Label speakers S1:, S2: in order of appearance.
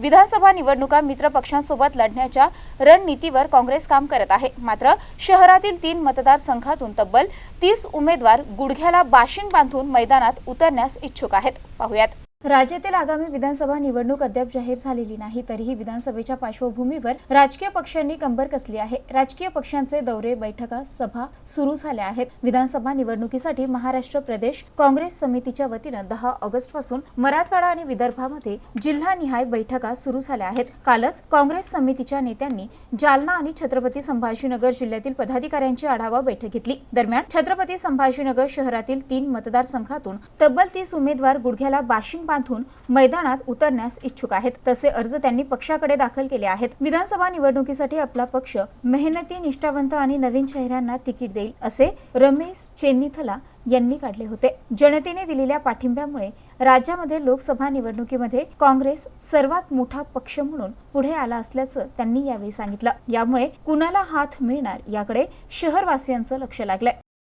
S1: विधानसभा निवडणुका मित्र पक्षांसोबत लढण्याच्या रणनीतीवर काँग्रेस काम करत आहे. मात्र शहरातील तीन मतदारसंघातून तब्बल तीस उमेदवार गुडघ्याला बाशिंग बांधून मैदानात उतरण्यास इच्छुक आहेत. पाहुयात. राज्यातील आगामी विधानसभा निवडणूक अद्याप जाहीर झालेली नाही तरीही विधानसभेच्या पार्श्वभूमीवर राजकीय पक्षांनी कंबर कसली आहे? राजकीय पक्षांचे दौरे बैठका सभा सुरू झाल्या आहेत. विधानसभा निवडणुकीसाठी महाराष्ट्र प्रदेश काँग्रेस समितीच्या वतीनं दहा ऑगस्टपासून मराठवाडा आणि विदर्भामध्ये जिल्हानिहाय बैठका सुरू झाल्या आहेत. कालच काँग्रेस समितीच्या नेत्यांनी जालना आणि छत्रपती संभाजीनगर जिल्ह्यातील पदाधिकाऱ्यांची आढावा बैठक घेतली. दरम्यान छत्रपती संभाजीनगर शहरातील तीन मतदारसंघातून तब्बल तीस उमेदवार गुडघ्याला बाशिंग बांधून मैदानात उतरण्यास इच्छुक आहेत. तसे अर्ज त्यांनी पक्षाकडे दाखल केले आहेत. विधानसभा निवडणुकीसाठी आपला पक्ष मेहनती निष्ठावंत आणि नवीन चेहऱ्यांना तिकीट देईल असे रमेश चेन्नीथला यांनी काढले होते. जनतेने दिलेल्या पाठिंब्यामुळे राज्यामध्ये लोकसभा निवडणुकीमध्ये काँग्रेस सर्वात मोठा पक्ष म्हणून पुढे आला असल्याचं त्यांनी यावेळी सांगितलं. यामुळे कुणाला हात मिळणार याकडे शहरवासियांचं लक्ष लागलंय.